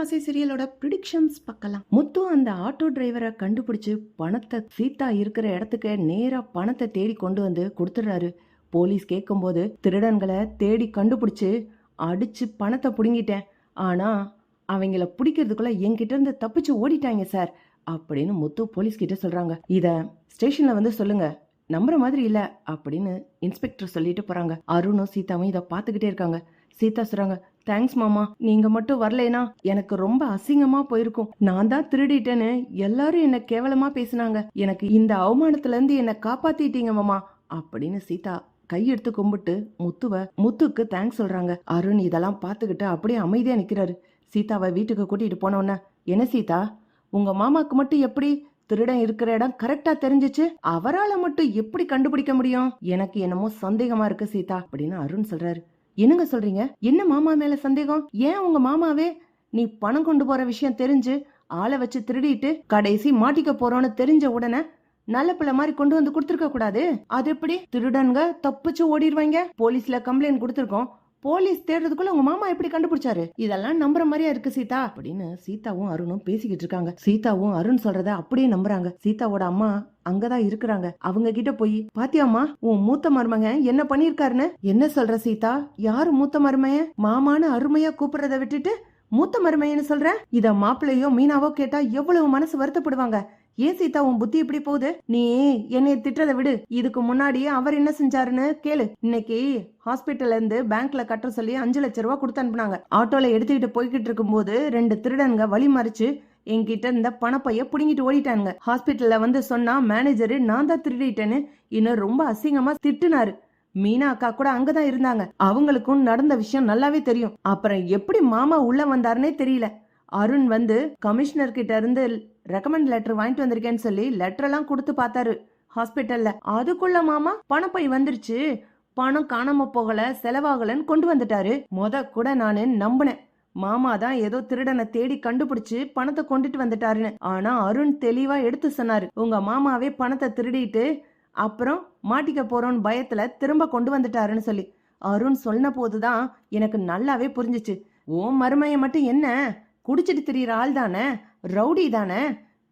ஆசை சீரியலோட ப்ரிடிக்ஷன்ஸ் பார்க்கலாம். முத்து அந்த ஆட்டோ டிரைவரை கண்டுபிடிச்சு பணத்தை சீதா இருக்கிற இடத்துக்கு நேரா பணத்தை தேடி கொண்டு வந்து கொடுத்துடுறாரு. போலீஸ் கேட்கும்போது திருடன்களை தேடி கண்டுபிடிச்சு அடிச்சு பணத்தை பிடுங்கிட்டேன். ஆனா அவங்கள பிடிக்கிறதுக்குள்ள என்கிட்ட இருந்து தப்பிச்சு ஓடிட்டாங்க சார் அப்படின்னு முத்து போலீஸ் கிட்ட சொல்றாங்க. இத ஸ்டேஷன்ல வந்து சொல்லுங்க. நம்புற மாதிரி இல்ல அப்படின்னு இன்ஸ்பெக்டர் சொல்லிட்டு போறாங்க. அருணும் சீதாவும் இதை பார்த்துக்கிட்டே இருக்காங்க. சீதா சொல்றாங்க தேங்க்ஸ் மாமா. நீங்க மட்டும் வரலைனா எனக்கு ரொம்ப அசிங்கமா போயிருக்கும். நான் தான் திருடிட்டேன்னு எல்லாரும் என்ன கேவலமா பேசினாங்க. எனக்கு இந்த அவமானத்துல இருந்து என்ன காப்பாத்திட்டீங்க மாமா அப்படின்னு சீதா கையெடுத்து கும்பிட்டு முத்துவ முத்துக்கு தேங்க்ஸ் சொல்றாங்க. அருண் இதெல்லாம் பார்த்துக்கிட்டு அப்படியே அமைதியா நிக்கிறாரு. சீதாவை வீட்டுக்கு கூட்டிட்டு போனோன்னே என்ன சீதா உங்க மாமாக்கு மட்டும் எப்படி திருடன் இருக்கிற இடம் கரெக்டா தெரிஞ்சுச்சு? அவரால மட்டும் எப்படி கண்டுபிடிக்க முடியும்? எனக்கு என்னமோ சந்தேகமா இருக்கு சீதா அப்படின்னு அருண் சொல்றாரு. என்னங்க சொல்றீங்க? என்ன மாமா மேல சந்தேகம்? ஏன் உங்க மாமாவே? நீ பணம் கொண்டு போற விஷயம் தெரிஞ்சு ஆளை வச்சு திருடிட்டு கடைசி மாட்டிக்க போறோம்னு தெரிஞ்ச உடனே நல்ல பிள்ளை மாதிரி கொண்டு வந்து கொடுத்துருக்க கூடாது. அது எப்படி? திருடன்க தப்பிச்சு ஓடிடுவாங்க போலீஸ்ல கம்ப்ளைண்ட் கொடுத்துருக்கோம். போலீஸ் தேடுறதுக்குள்ள உங்க மாமா எப்படி கண்டுபிடிச்சாரு? இதெல்லாம் நம்புற மாதிரியா இருக்கு சீதா அப்படின்னு சீதாவும் அருணும் பேசிக்கிட்டு இருக்காங்க. சீதாவும் அருண் சொல்றத அப்படியே நம்புறாங்க. சீதாவோட அம்மா அங்கதான் இருக்கிறாங்க. அவங்க கிட்ட போய் பாத்தியாமா உன் மூத்த மருமக என்ன பண்ணிருக்காருன்னு என்ன சொல்ற சீதா? யாரு மூத்த மருமைய மாமான்னு அருமையா கூப்பிடுறத விட்டுட்டு மூத்த மருமையன்னு சொல்ற? இத மாப்பிள்ளையோ மீனாவோ கேட்டா எவ்வளவு மனசு வருத்தப்படுவாங்க. ஏன் சீதா உன் புத்தி இப்படி போகுது? நீ என்னை திட்டுறத விடு. இதுக்கு முன்னாடி அவர் என்ன செஞ்சாருன்னு கேளு. இன்னைக்கு ஹாஸ்பிட்டல்ல இருந்து பேங்க்ல கட்ட சொல்லி அஞ்சு லட்ச ரூபா கொடுத்து அனுப்புனாங்க. ஆட்டோல எடுத்துக்கிட்டு போய்கிட்டு இருக்கும்போது ரெண்டு திருடனுங்க வழி மறிச்சு என்கிட்ட இந்த பணப்பைய புடுங்கிட்டு ஓடிட்டானுங்க. ஹாஸ்பிட்டல்ல வந்து சொன்னா மேனேஜரு நான் தான் திருடிட்டேன்னு. இன்னும் ரொம்ப அசிங்கமா திட்டுனாரு. மீனா அக்கா கூட அங்கதான் இருந்தாங்க. அவங்களுக்கும் நடந்த விஷயம் நல்லாவே தெரியும். அப்புறம் எப்படி மாமா உள்ள வந்தாருன்னே தெரியல. அருண் வந்து கமிஷனர் கிட்ட இருந்து ரெக்கமெண்ட் லெட்டர் வாங்கிட்டு வந்திருக்கேன்னு சொல்லி லெட்டரெல்லாம் கொடுத்து பார்த்தாரு ஹாஸ்பிட்டல்ல அதுக்குள்ள மாமா பணப்பை வந்துருச்சு. பணம் காணாம போகல செலவாகலன்னு கொண்டு வந்துட்டாரு. முத கூட நானு நம்பினேன். மாமா தான் ஏதோ திருடனை தேடி கண்டுபிடிச்சு பணத்தை கொண்டுட்டு வந்துட்டாருன்னு. ஆனா அருண் தெளிவா எடுத்து சொன்னாரு. உங்க மாமாவே பணத்தை திருடிட்டு அப்புறம் மாட்டிக்க போறோன்னு பயத்துல திரும்ப கொண்டு வந்துட்டாருன்னு சொல்லி. அருண் சொன்ன போதுதான் எனக்கு நல்லாவே புரிஞ்சிச்சு. ஓ மருமைய மட்டும் என்ன? குடிச்சிட்டு திரியிற ஆள் தானே? ரவுடி தானே?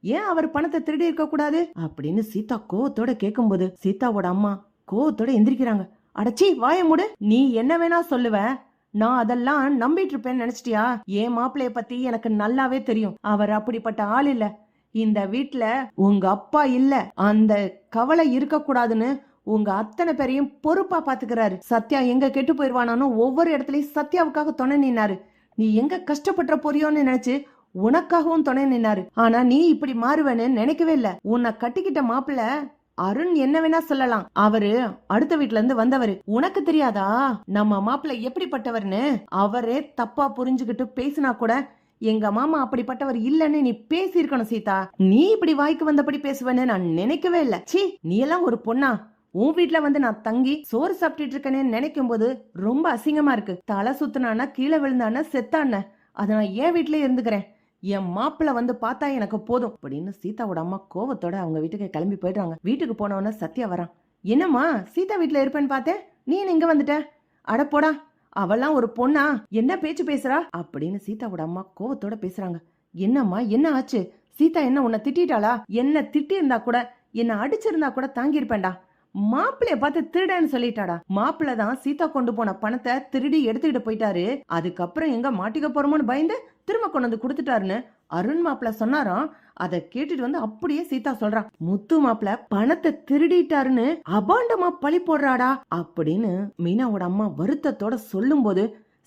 ஏன் அவர் பணத்தை திருடி இருக்க கூடாது? அப்படின்னு சீதா கோவத்தோட கேட்கும்போது சீதாவோட அம்மா கோவத்தோட எந்திரிக்கிறாங்க. அடச்சி வாய மூடு. நீ என்ன வேணா சொல்லுவ. நான் அதெல்லாம் நம்பிட்டு இருப்பேன்னு நினைச்சிட்டியா? என் மாப்பிளைய பத்தி எனக்கு நல்லாவே தெரியும். அவர் அப்படிப்பட்ட ஆள் இல்ல. இந்த வீட்டுல உங்க அப்பா இல்ல. அந்த கவலை இருக்க கூடாதுன்னு உங்க அத்தனை பேரையும் பொறுப்பா பாத்துக்கிறாரு. சத்யா எங்க கெட்டு போயிருவானோ ஒவ்வொரு இடத்துலயும் சத்யாவுக்காக துணை நின்னாரு. நீ எங்க கஷ்டப்பட்ட போறியோன்னு நினைச்சு உனக்காகவும் துணை நின்னாரு. ஆனா நீ இப்படி மாறுவேன்னு நினைக்கவே இல்ல. உன்னை கட்டிக்கிட்ட மாப்பிள்ள அருண் என்ன வேணா சொல்லலாம். அவரு அடுத்த வீட்ல இருந்து வந்தவரு. உனக்கு தெரியாதா? நம்ம மாப்பிள்ள எப்படிப்பட்டவர்னு? அவரே தப்பா புரிஞ்சுகிட்டு பேசினா கூட எங்க மாமா அப்படிப்பட்டவர் இல்லன்னு நீ பேசியிருக்கணும் சீதா. நீ இப்படி வாய்க்கு வந்தபடி பேசுவேன்னு நான் நினைக்கவே இல்ல. சி நீ எல்லாம் ஒரு பொண்ணா? உன் வீட்டுல வந்து நான் தங்கி சோறு சாப்பிட்டுட்டு இருக்கேன்னு நினைக்கும் போது ரொம்ப அசிங்கமா இருக்கு. தலை சுத்தினானா கீழே விழுந்தானா செத்தான அதை நான் என் வீட்லயே இருந்துக்கிறேன். என் மாப்பிள்ள வந்து பார்த்தா எனக்கு போதும் அப்படின்னு சீதாவோட அம்மா கோவத்தோட அவங்க வீட்டுக்கு கிளம்பி போயிடுறாங்க. வீட்டுக்கு போனவன சத்யா வரான். என்னம்மா சீதா வீட்டுல இருப்பேன்னு பார்த்தேன். நீ என்ன இங்க வந்துட்ட? அட போடா அவெல்லாம் ஒரு பொண்ணா? என்ன பேச்சு பேசுறா? அப்படின்னு சீதாவோட அம்மா கோவத்தோட பேசுறாங்க. என்னம்மா என்ன ஆச்சு? சீதா என்ன உன்னை திட்டிட்டாளா? என்ன திட்டி இருந்தா கூட என்ன அடிச்சிருந்தா கூட தாங்கியிருப்பேன்டா. மாப்பிளைய பார்த்து திருடன்னு சொல்லிட்டாடா. மாப்பிள்ள தான் சீதா கொண்டு போன பணத்தை திருடி எடுத்துக்கிட்டு போயிட்டாரு. அதுக்கப்புறம் எங்க மாட்டிக்க போறோமோன்னு பயந்து திரும்ப கொண்டு வந்து கொடுத்துட்டாருன்னு அருண் மாப்பிள்ள சொன்னாராம். அதை கேட்டுட்டு வந்து அப்படியே சீதா சொல்றான் முத்து மாப்பிள்ள பணத்தை திருடிட்டாருன்னு அபாண்டமா பழி போடுறாடா. அப்படின்னு மீனாவோட அம்மா வருத்தத்தோட சொல்லும்போது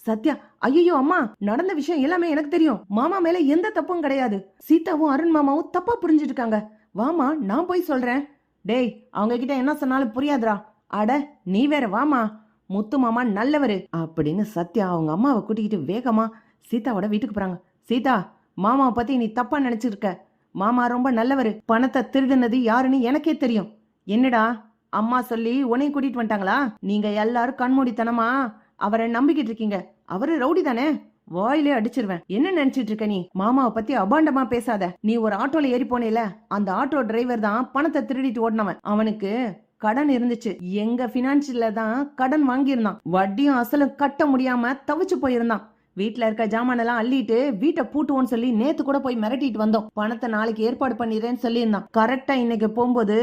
சத்யா ஐயோ அம்மா நடந்த விஷயம் எல்லாமே எனக்கு தெரியும். மாமா மேல எந்த தப்பும் கிடையாது. சீதாவும் அருண் மாமாவும் தப்பா புரிஞ்சுட்டு இருக்காங்க. வாமா நான் போய் சொல்றேன். டேய் அவங்க கிட்ட என்ன சொன்னாலும் புரியாதுடா. அட நீ வேற வாமா முத்து மாமா நல்லவரு. அப்படின்னு சத்யா அவங்க அம்மாவை கூட்டிக்கிட்டு வேகமா சீதாவோட வீட்டுக்கு போறாங்க. சீதா மாமாவை பத்தி நீ தப்பா நினைச்சிருக்க. மாமா ரொம்ப நல்லவர். பணத்தை திருடுனது யாருன்னு எனக்கே தெரியும். என்னடா அம்மா சொல்லி உனையும் கூட்டிட்டு வந்துட்டாங்களா? நீங்க எல்லாரும் கண்மூடித்தனமா அவரை நம்பிக்கிட்டு இருக்கீங்க. அவரு ரவுடி தானே வாயிலே அடிச்சிருவேன். என்ன நினைச்சிட்டு இருக்க நீ? மாமாவை பத்தி அபாண்டமா பேசாத. நீ ஒரு ஆட்டோல ஏறி போனேல அந்த ஆட்டோ டிரைவர் தான் பணத்தை திருடிட்டு ஓடினவன். அவனுக்கு கடன் இருந்துச்சு. எங்க பினான்சியல்ல தான் கடன் வாங்கியிருந்தான். வட்டியும் அசலும் கட்ட முடியாம தவிச்சு போயிருந்தான். வீட்டுல இருக்க ஜாமானெல்லாம் அள்ளிட்டு வீட்டை பூட்டுவோன்னு சொல்லி நேத்து கூட போய் மிரட்டிட்டு வந்தோம். பணத்தை நாளைக்கு ஏற்பாடு பண்ணிடுறேன்னு சொல்லியிருந்தான். கரெக்டா இன்னைக்கு போகும்போது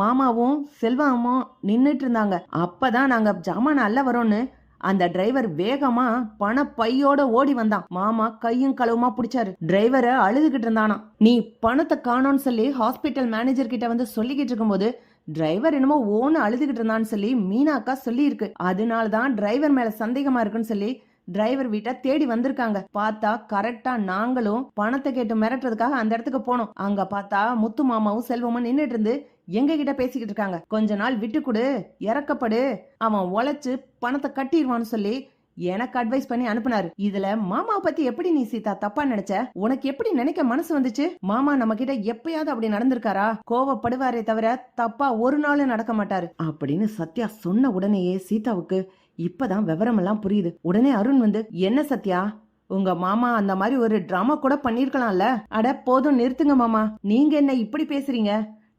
மாமாவும் செல்வாமும் நின்றுட்டு இருந்தாங்க. அப்பதான் நாங்க ஜாமான அல்ல வரோம்னு அந்த டிரைவர் வேகமா பண பையோட ஓடி வந்தான். மாமா கையும் களவுமா பிடிச்சாரு. டிரைவரை அழுதுகிட்டு இருந்தானா. நீ பணத்தை காணோன்னு சொல்லி ஹாஸ்பிட்டல் மேனேஜர் கிட்ட வந்து சொல்லிக்கிட்டு இருக்கும்போது டிரைவர் என்னமோ ஓன்னு அழுதுகிட்டு இருந்தான்னு சொல்லி மீனா அக்கா சொல்லி இருக்கு அதனாலதான் டிரைவர் மேல சந்தேகமா இருக்குன்னு சொல்லி டிரைவர் வீட்டை தேடி வந்திருக்காங்க. பார்த்தா கரெக்டா நாங்களும் பணத்தை கேட்டு மிரட்டுறதுக்காக அந்த இடத்துக்கு போனோம். அங்க பார்த்தா முத்து மாமாவும் செல்வமும் நின்றுட்டு இருந்து எங்க கிட்ட பேசிக்கிட்டு இருக்காங்க. கொஞ்ச நாள் விட்டு கொடு இறக்கப்படு அவன் உழைச்சு பணத்தை கட்டிடுவான்னு சொல்லி எனக்கு அட்வைஸ் பண்ணி அனுப்புனாரு. இதுல மாமாவை பத்தி எப்படி நீ சீதா தப்பா நினைச்ச? உனக்கு எப்படி நினைக்க மனசு வந்துச்சு? மாமா நம்ம கிட்ட எப்பயாவது அப்படி நடந்திருக்காரா? கோவப்படுவாரே தவிர தப்பா ஒரு நாளும் நடக்க மாட்டாரு. அப்படின்னு சத்யா சொன்ன உடனேயே சீதாவுக்கு இப்பதான் விவரம் எல்லாம் புரியுது. உடனே அருண் வந்து என்ன சத்யா? உங்க மாமா அந்த மாதிரி ஒரு டிராமா கூட பண்ணிருக்கலாம்ல? அட போதும் நிறுத்துங்க மாமா. நீங்க என்ன இப்படி பேசுறீங்க?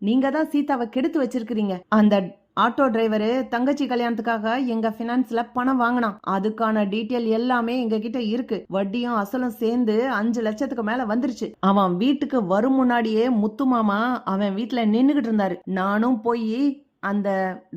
நீங்க தான் சீதாவை கெடுத்து வச்சிருக்கிறீங்க. அந்த ஆட்டோ டிரைவரு தங்கச்சி கல்யாணத்துக்காக எங்க பினான்ஸ்ல பணம் வாங்கினான். அதுக்கான டீட்டெயில் எல்லாமே எங்க கிட்ட இருக்கு. வட்டியும் அசலும் சேர்ந்து அஞ்சு லட்சத்துக்கு மேல வந்துருச்சு. அவன் வீட்டுக்கு வரும் முன்னாடியே முத்து மாமா அவன் வீட்டுல நின்னுகிட்டு இருந்தாரு. நானும் போய் அந்த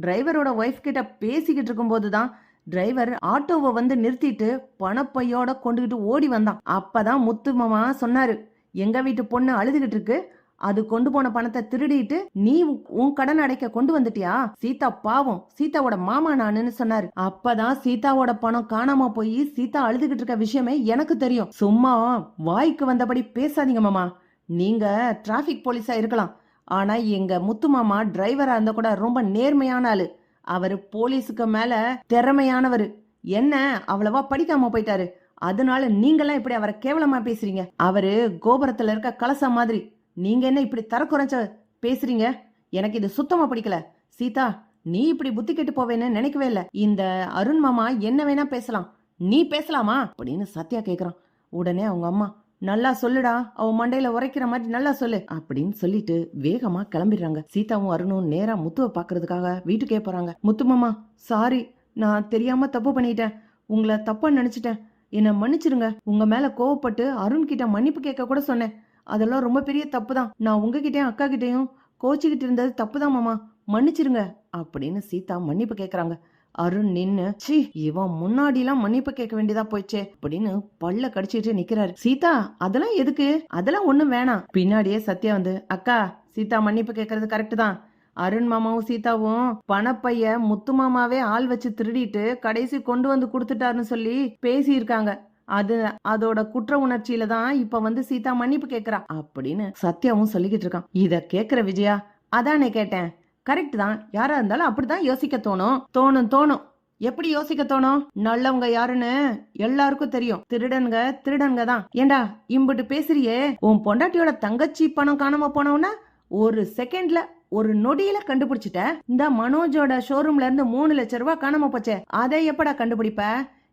டிரைவரோட ஒய்ஃப் கிட்ட பேசிக்கிட்டு இருக்கும்போது தான் டிரைவர் ஆட்டோவை வந்து நிறுத்திட்டு பணப்பையோட கொண்டுகிட்டு ஓடி வந்தான். அப்பதான் முத்து மாமா சொன்னாரு எங்க வீட்டு பொண்ணு அழுதுகிட்டு இருக்கு. அது கொண்டு போன பணத்தை திருடிட்டு நீ உன் கடன் அடைக்க கொண்டு வந்துட்டியா? சீதா பாவம். சீதாவோட மாமா நானுன்னு சொன்னாரு. அப்பதான் சீதாவோட பணம் காணாம போய் சீதா அழுதுகிட்டு இருக்க விஷயமே எனக்கு தெரியும். சும்மா வாய்க்கு வந்தபடி பேசாதீங்க மாமா. நீங்க டிராபிக் போலீஸா இருக்கலாம். ஆனா எங்க முத்து மாமா டிரைவரா இருந்த கூட ரொம்ப நேர்மையான ஆளு. அவரு போலீஸுக்கு மேல திறமையானவர். என்ன அவ்வளவா படிக்காம போயிட்டாரு. அதனால நீங்கெல்லாம் இப்படி அவரை கேவலமா பேசுறீங்க. அவரு கோபுரத்துல இருக்க கலசம் மாதிரி. நீங்க என்ன இப்படி தர குறைஞ்ச பேசுறீங்க? எனக்கு இது சுத்தமா பிடிக்கல. சீதா நீ இப்படி புத்தி கெட்டு போவேன்னு நினைக்கவே இல்லை. இந்த அருண் மாமா என்ன வேணா பேசலாம். நீ பேசலாமா? அப்படின்னு சத்யா கேக்குறான். உடனே அவங்க அம்மா நல்லா சொல்லுடா அவன் மண்டையில உரைக்கிற மாதிரி நல்லா சொல்லு அப்படின்னு சொல்லிட்டு வேகமா கிளம்பிடுறாங்க. சீதாவும் அருணும் நேரா முத்துவை பாக்குறதுக்காக வீட்டுக்கே போறாங்க. முத்து மாமா சாரி நான் தெரியாம தப்பு பண்ணிட்டேன். உங்களை தப்பா நினைச்சிட்டேன். என்னை மன்னிச்சிருங்க. உங்க மேல கோவப்பட்டு அருண் கிட்ட மன்னிப்பு கேட்க கூட சொன்னேன். அதெல்லாம் ரொம்ப பெரிய தப்பு தான் நான் உங்ககிட்டயும் அக்கா கிட்டேயும் கோச்சிக்கிட்டு இருந்தது தப்பு தான் மாமா. மன்னிச்சிருங்க. அப்படின்னு சீதா மன்னிப்பு கேட்குறாங்க அருண் நின்னு சி இவன் முன்னாடிலாம் மன்னிப்பு கேட்க வேண்டியதா போயிடுச்சே அப்படின்னு பல்ல கடிச்சிட்டு நிக்கிறாரு. சீதா அதெல்லாம் எதுக்கு? அதெல்லாம் ஒண்ணும் வேணாம். பின்னாடியே சத்யா வந்து அக்கா சீதா மன்னிப்பு கேட்கறது கரெக்ட் தான். அருண் மாமாவும் சீதாவும் பணப்பைய முத்து மாமாவே ஆள் வச்சு திருடிட்டு கடைசி கொண்டு வந்து கொடுத்துட்டாருன்னு சொல்லி பேசியிருக்காங்க. அது அதோட குற்ற உணர்ச்சியில தான் இப்ப வந்து சீதா மன்னிப்பு கேக்குறா அப்படின்னு சத்யாவும் சொல்லிக்கிட்டு இருக்கான். இத கேக்குற விஜயா அதானே கேட்டேன். கரெக்ட் தான். யாரா இருந்தாலும் அப்படிதான் யோசிக்க தோணும். தோணும் தோணும். எப்படி யோசிக்க தோணும்? நல்லவங்க யாருன்னு எல்லாருக்கும் தெரியும். திருடனுங்க திருடனுங்க தான். ஏண்டா இம்புட்டு பேசுறியே? உன் பொண்டாட்டியோட தங்கச்சி பணம் காணாம போனவனா ஒரு செகண்ட்ல ஒரு நொடியில கண்டுபிடிச்சிட்ட. இந்த மனோஜோட ஷோரூம்ல இருந்து மூணு லட்சம் ரூபாய் காணாம போச்சே. அதை எப்படா கண்டுபிடிப்ப?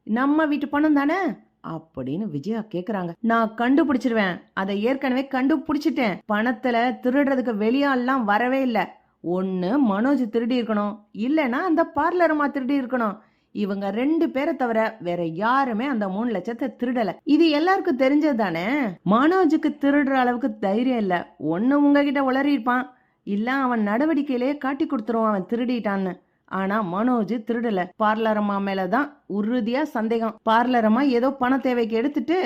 நம்ம வீட்டு பணம் தானே? அப்படின்னு விஜயா கேக்குறாங்க. நான் கண்டுபிடிச்சிருவேன். அதை ஏற்கனவே கண்டுபிடிச்சிட்டேன். பணத்துல திருடுறதுக்கு வெளியாலாம் வரவே இல்லை. ஒன்று மனோஜ் திருடி இருக்கணும். இல்லனா அந்த பார்லருமா திருடி இருக்கணும். இவங்க ரெண்டு பேரை தவிர வேற யாருமே அந்த மூணு லட்சத்தை திருடல. இது எல்லாருக்கும் தெரிஞ்சது தானே? மனோஜுக்கு திருடுற அளவுக்கு தைரியம் இல்ல. ஒன்னு உங்ககிட்ட உளறி இருப்பான் இல்ல அவன் நடவடிக்கையிலேயே காட்டி கொடுத்துருவான். அவன் திருடிட்டான்னு. ஆனா மனோஜ் திருடல. பார்லரம்மா மேலதான் உறுதியா சந்தேகம். பார்லரம்மா ஏதோ பண தேவைக்கு எடுத்துட்டு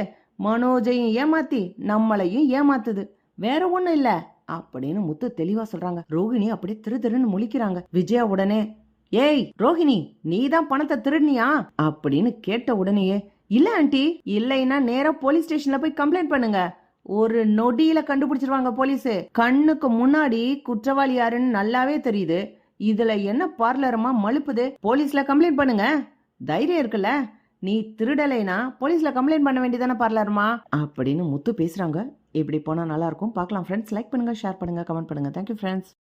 மனோஜையும் ஏமாத்தி நம்மளையும் ஏமாத்துது. வேற ஒண்ணும் இல்ல அப்படின்னு முத்து தெளிவா சொல்றாங்க. ரோகிணி அப்படியே திரு திருன்னு முழிக்கிறாங்க. விஜயா உடனே ஏய் ரோஹிணி நீ தான் பணத்தை திருடுனியா? அப்படின்னு கேட்ட உடனேயே இல்ல ஆண்டி இல்லைன்னா நேரா போலீஸ் ஸ்டேஷன்ல போய் கம்ப்ளைண்ட் பண்ணுங்க. ஒரு நொடியில கண்டுபிடிச்சிருவாங்க போலீஸ். கண்ணுக்கு முன்னாடி குற்றவாளி யாருன்னு நல்லாவே தெரியுது. இதுல என்ன பார்லரமா மழுப்புது? போலீஸ்ல கம்ப்ளைண்ட் பண்ணுங்க. தைரியம் இருக்குல்ல? நீ திருடலைனா போலீஸ்ல கம்ப்ளைண்ட் பண்ண வேண்டியதானே பார்லருமா? அப்படின்னு முத்து பேசுறாங்க. இப்படி போனா நல்லா இருக்கும். பார்க்கலாம் ஃப்ரெண்ட்ஸ் லைக் பண்ணுங்க ஷேர் பண்ணுங்க கமெண்ட் பண்ணுங்க. Thank you friends